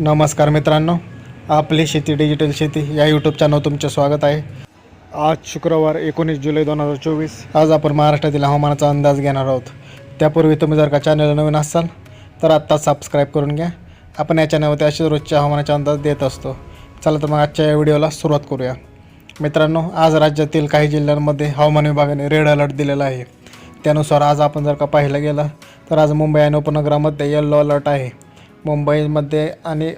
नमस्कार मित्रांनो आपली शेती डिजिटल शेती या यूट्यूब चॅनल तुमचे स्वागत आहे. आज शुक्रवार एकोणीस जुलै दोन हजार चोवीस. आज आपण महाराष्ट्रातील हवामानाचा अंदाज घेणार आहोत. त्यापूर्वी तुम्ही जर का चॅनल नवीन असाल तर आत्ता सबस्क्राईब करून घ्या. आपण या चॅनलवरती असे रोजच्या हवामानाचा अंदाज देत असतो. चला तर मग आजच्या या व्हिडिओला सुरुवात करूया. मित्रांनो आज राज्यातील काही जिल्ह्यांमध्ये हवामान विभागाने रेड अलर्ट दिलेला आहे. त्यानुसार आज आपण जर का पाहिलं गेलं तर आज मुंबई आणि उपनगरामध्ये येल्लो अलर्ट आहे. मुंबईमध्ये आणि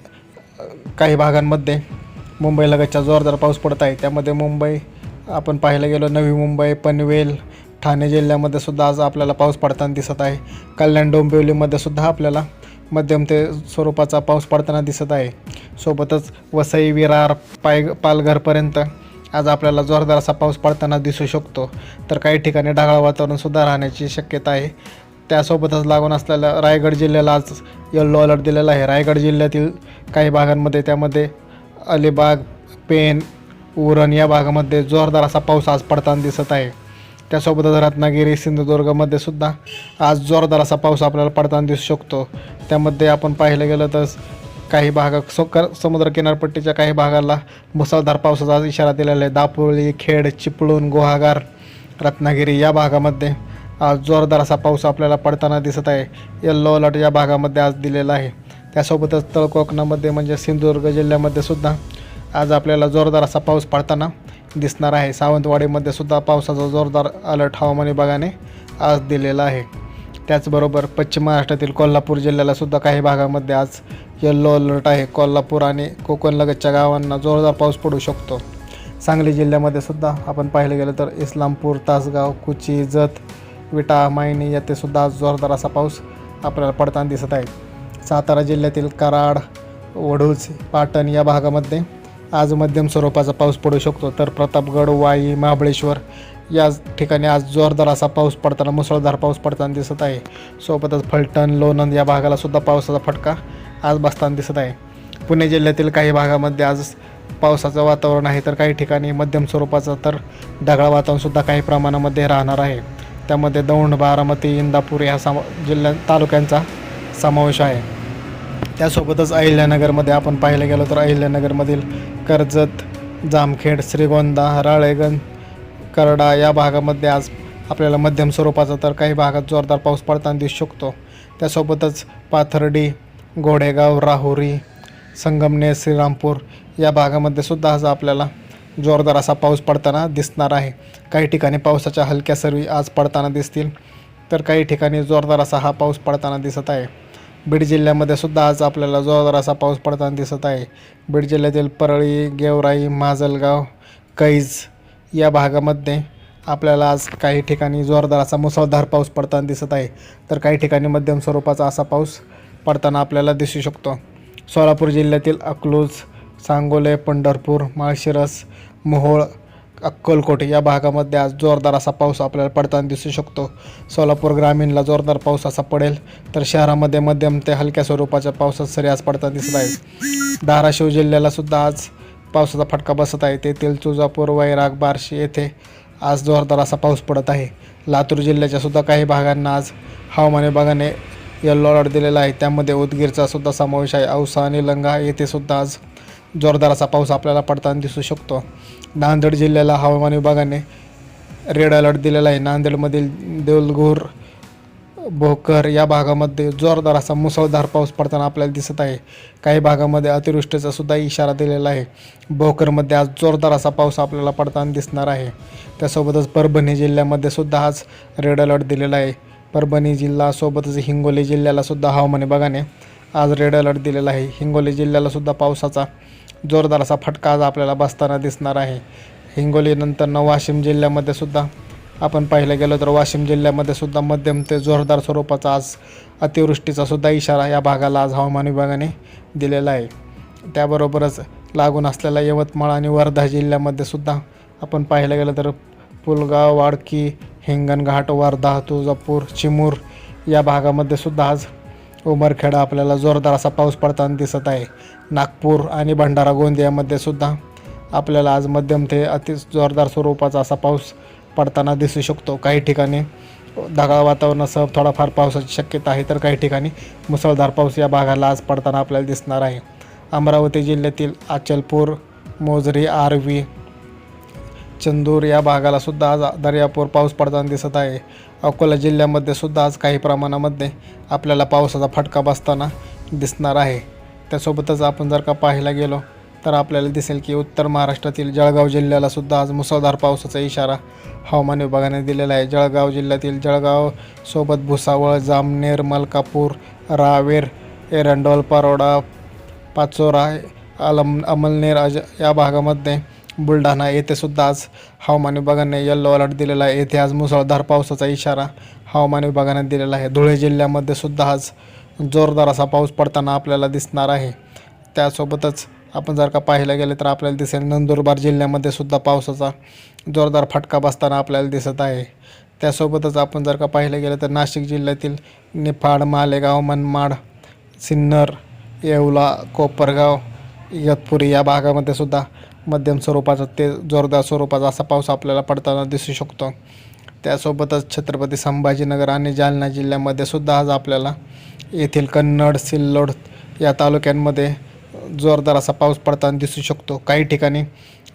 काही भागांमध्ये मुंबईलगतच्या जोरदार पाऊस पडत आहे. त्यामध्ये मुंबई आपण पाहायला गेलो नवी मुंबई पनवेल ठाणे जिल्ह्यामध्ये सुद्धा आज आपल्याला पाऊस पडताना दिसत आहे. कल्याण डोंबिवलीमध्ये सुद्धा आपल्याला मध्यम ते स्वरूपाचा पाऊस पडताना दिसत आहे. सोबतच वसई विरार पाय पालघरपर्यंत आज आपल्याला जोरदार असा पाऊस पडताना दिसू शकतो. तर काही ठिकाणी ढगाळ वातावरणसुद्धा राहण्याची शक्यता आहे. त्यासोबतच लागून असलेल्या रायगड जिल्ह्याला आज येल्लो अलर्ट दिलेला आहे. रायगड जिल्ह्यातील काही भागांमध्ये त्यामध्ये अलिबाग पेन उरण या भागामध्ये जोरदार असा पाऊस आज पडताना दिसत आहे. त्यासोबतच रत्नागिरी सिंधुदुर्गमध्ये सुद्धा आज जोरदार असा पाऊस आपल्याला पडताना दिसू शकतो. त्यामध्ये आपण पाहिलं गेलं तर काही भाग सो क समुद्र किनारपट्टीच्या काही भागाला मुसळधार पावसाचा आज इशारा दिलेला आहे. दापोळी खेड चिपळूण गुहागार रत्नागिरी या भागामध्ये आज जोरदार असा पाऊस आपल्याला पडताना दिसत आहे. येल्लो अलर्ट या भागामध्ये आज दिलेला आहे. त्यासोबतच तळकोकणामध्ये म्हणजे सिंधुदुर्ग जिल्ह्यामध्ये सुद्धा आज आपल्याला जोरदार असा पाऊस पडताना दिसणार आहे. सावंतवाडीमध्ये सुद्धा पावसाचा जोरदार अलर्ट हवामान विभागाने आज दिलेला आहे. त्याचबरोबर पश्चिम महाराष्ट्रातील कोल्हापूर जिल्ह्याला सुद्धा काही भागामध्ये आज येल्लो अलर्ट आहे. कोल्हापूर आणि कोकणलगतच्या गावांना जोरदार पाऊस पडू शकतो. सांगली जिल्ह्यामध्ये सुद्धा आपण पाहिलं गेलं तर इस्लामपूर तासगाव कुची जत विटा मायनी येथे सुद्धा आज जोरदार असा पाऊस आपल्याला पडताना दिसत आहे. सातारा जिल्ह्यातील कराड वडूज पाटण या भागामध्ये आज मध्यम स्वरूपाचा पाऊस पडू शकतो. तर प्रतापगड वाई महाबळेश्वर या ठिकाणी आज जोरदार असा पाऊस पडताना मुसळधार पाऊस पडताना दिसत आहे. सोबतच फलटण लोणंद या भागाला सुद्धा पावसाचा फटका आज बसताना दिसत आहे. पुणे जिल्ह्यातील काही भागामध्ये आज पावसाचं वातावरण आहे तर काही ठिकाणी मध्यम स्वरूपाचं तर ढगाळ वातावरणसुद्धा काही प्रमाणामध्ये राहणार आहे. त्यामध्ये दौंड बारामती इंदापूर ह्या सम जिल्ह्या तालुक्यांचा समावेश आहे. त्यासोबतच अहिल्यानगरमध्ये आपण पाहायला गेलो तर अहिल्यानगरमधील कर्जत जामखेड श्रीगोंदा राळेगण करडा या भागामध्ये आज आपल्याला मध्यम स्वरूपाचा तर काही भागात जोरदार पाऊस पडताना दिसू शकतो. त्यासोबतच पाथर्डी घोडेगाव राहुरी संगमनेर श्रीरामपूर या भागामध्ये सुद्धा आज आपल्याला जोरदार असा पाऊस पडताना दिसणार आहे. काही ठिकाणी पावसाच्या हलक्या सरी आज पडताना दिसतील तर काही ठिकाणी जोरदार असा हा पाऊस पडताना दिसत आहे. बीड जिल्ह्यामध्ये सुद्धा आज आपल्याला जोरदार असा पाऊस पडताना दिसत आहे. बीड जिल्ह्यातील परळी गेवराई माजलगाव कैज या भागामध्ये आपल्याला आज काही ठिकाणी जोरदार असा मुसळधार पाऊस पडताना दिसत आहे. तर काही ठिकाणी मध्यम स्वरूपाचा असा पाऊस पडताना आपल्याला दिसू शकतो. सोलापूर जिल्ह्यातील अकलूज सांगोले पंढरपूर माळशिरस मोहोळ अक्कलकोट या भागामध्ये आज जोरदार असा पाऊस आपल्याला पडताना दिसू शकतो. सोलापूर ग्रामीणला जोरदार पाऊस असा पडेल तर शहरामध्ये मध्यम ते हलक्या स्वरूपाच्या पावसात सरी आज पडताना दिसत आहे धाराशिव जिल्ह्याला सुद्धा आज पावसाचा फटका बसत आहे. तेथील तुळजापूर वैराग बार्शी येथे आज जोरदार असा पाऊस पडत आहे. लातूर जिल्ह्याच्या सुद्धा काही भागांना आज हवामान विभागाने येल्लो अलर्ट दिलेला आहे. त्यामध्ये उदगीरचा सुद्धा समावेश आहे. औसा आणि लंगा येथे सुद्धा आज जोरदार असा पाऊस आपल्याला पडताना दिसू शकतो. नांदेड जिल्ह्याला हवामान विभागाने रेड अलर्ट दिलेला आहे. नांदेडमधील देवलगूर भोकर या भागामध्ये जोरदार असा मुसळधार पाऊस पडताना आपल्याला दिसत आहे. काही भागामध्ये अतिवृष्टीचा सुद्धा इशारा दिलेला आहे. भोकरमध्ये आज जोरदार असा पाऊस आपल्याला पडताना दिसणार आहे. त्यासोबतच परभणी जिल्ह्यामध्ये सुद्धा आज रेड अलर्ट दिलेला आहे. परभणी जिल्हा सोबतच हिंगोली जिल्ह्याला सुद्धा हवामान विभागाने आज रेड अलर्ट दिलेला आहे. हिंगोली जिल्ह्याला सुद्धा पावसाचा जोरदार असा फटका आज आपल्याला बसताना दिसणार आहे. हिंगोलीनंतर वाशिम जिल्ह्यामध्ये सुद्धा आपण पाहिलं गेलो तर वाशिम जिल्ह्यामध्ये सुद्धा मध्यम ते जोरदार स्वरूपाचा आज अतिवृष्टीचा सुद्धा इशारा या भागाला आज हवामान विभागाने दिलेला आहे. त्याबरोबरच लागून असलेल्या यवतमाळ आणि वर्धा जिल्ह्यामध्ये सुद्धा आपण पाहिलं गेलं तर पुलगाव वाडकी हिंगणघाट वर्धा तुळजापूर चिमूर या भागामध्ये सुद्धा आज उमरखेडा आपल्याला जोरदार असा पाऊस पडताना दिसत आहे. नागपूर आणि भंडारा गोंदियामध्ये सुद्धा आपल्याला आज मध्यम ते अति जोरदार स्वरूपाचा असा पाऊस पडताना दिसू शकतो. काही ठिकाणी ढगाळ वातावरणासह थोडाफार पावसाची शक्यता आहे तर काही ठिकाणी मुसळधार पाऊस या भागाला आज पडताना आपल्याला दिसणार आहे. अमरावती जिल्ह्यातील अचलपूर मोजरी आरवी चंदूर या भागाला सुद्धा आज दर्यापूर पाऊस पडताना दिसत आहे. अकोला जिल्ह्यामध्ये सुद्धा आज काही प्रमाणामध्ये आपल्याला पावसाचा फटका बसताना दिसणार आहे. त्यासोबतच आपण जर का पाहायला गेलो तर आपल्याला दिसेल की उत्तर महाराष्ट्रातील जळगाव जिल्ह्याला सुद्धा आज मुसळधार पावसाचा इशारा हवामान विभागाने दिलेला आहे. जळगाव जिल्ह्यातील जळगाव सोबत भुसावळ जामनेर मलकापूर रावेर एरंडोल परोडा पाचोरा अलम अमलनेर अज या भागामध्ये बुलढाणा येथे सुद्धा आज हवामान विभागाने येलो अलर्ट दिलेला आहे. येथे आज मुसळधार पावसाचा इशारा हवामान विभागाने दिलेला आहे. धुळे जिल्ह्यामध्ये सुद्धा आज जोरदार असा पाऊस पडताना आपल्याला दिसणार आहे. त्यासोबतच आपण जर का पाहायला गेले तर आपल्याला दिसेल नंदुरबार जिल्ह्यामध्ये सुद्धा पावसाचा जोरदार फटका बसताना आपल्याला दिसत आहे. त्यासोबतच आपण जर का पाहिलं गेलं तर नाशिक जिल्ह्यातील निफाड मालेगाव मनमाड सिन्नर येवला कोपरगाव इगतपुरी या भागामध्ये सुद्धा मध्यम स्वरूपाचा ते जोरदार स्वरूपाचा असा पाऊस आपल्याला पडताना दिसू शकतो. त्यासोबतच छत्रपती संभाजीनगर आणि जालना जिल्ह्यामध्ये सुद्धा आज आपल्याला येथील कन्नड सिल्लोड या तालुक्यांमध्ये जोरदार असा पाऊस पडताना दिसू शकतो. काही ठिकाणी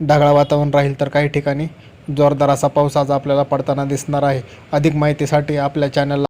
ढगाळ वातावरण राहील तर काही ठिकाणी जोरदार असा पाऊस आज आपल्याला पडताना दिसणार आहे. अधिक माहितीसाठी आपल्या चॅनलला